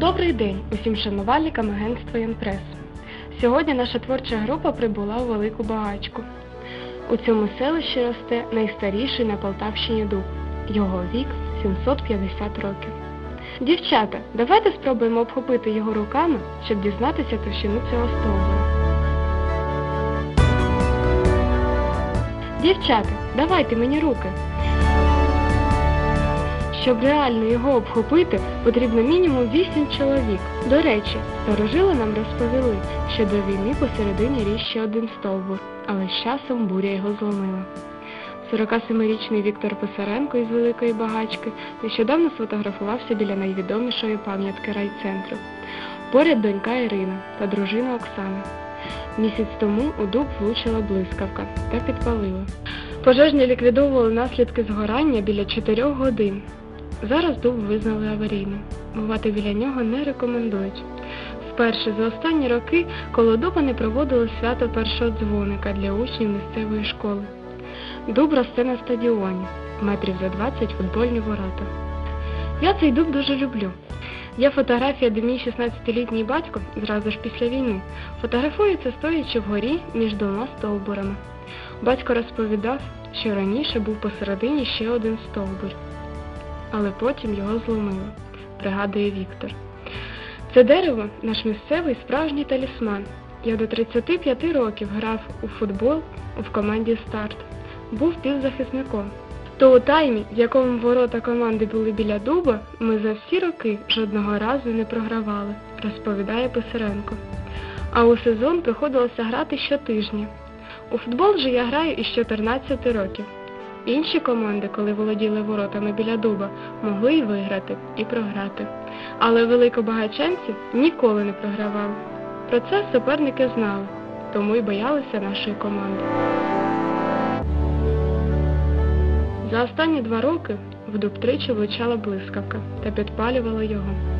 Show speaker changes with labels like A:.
A: Добрий день усім шанувальникам агентства Янпрес. Сьогодні наша творча група прибула у Велику Багачку. У цьому селищі росте найстаріший на Полтавщині дуб. Його вік 750 років. Дівчата, давайте спробуємо обхопити його руками, щоб дізнатися товщину цього стовбура. Дівчата, давайте мені руки. Щоб реально його обхопити, потрібно мінімум 8 чоловік. До речі, старожили нам розповіли, що до війни посередині ріс ще один стовбур, але з часом буря його зломила. 47-річний Віктор Писаренко із Великої Багачки нещодавно сфотографувався біля найвідомішої пам'ятки райцентру. Поряд донька Ірина та дружина Оксана. Місяць тому у дуб влучила блискавка та підпалила. Пожежні ліквідовували наслідки згорання біля 4 годин. Зараз дуб визнали аварійним. Бувати біля нього не рекомендують. Вперше за останні роки коло дуба не проводили свято першого дзвоника для учнів місцевої школи. Дуб росте на стадіоні, метрів за 20 футбольні ворота. Я цей дуб дуже люблю. Є фотографія, де мій 16-літній батько, зразу ж після війни, фотографується стоячи вгорі між двома стовбурами. Батько розповідав, що раніше був посередині ще один стовбур, але потім його зломило, пригадує Віктор. Це дерево наш місцевий справжній талісман. Я до 35 років грав у футбол в команді Старт. Був півзахисником. То у таймі, в якому ворота команди були біля дуба, ми за всі роки жодного разу не програвали, розповідає Писаренко. А у сезон приходилося грати щотижня. У футбол же я граю із 14 років. Інші команди, коли володіли воротами біля дуба, могли й виграти, і програти. Але великобагаченці ніколи не програвали. Про це суперники знали, тому й боялися нашої команди. За останні два роки в дуб тричі влучала блискавка та підпалювала його.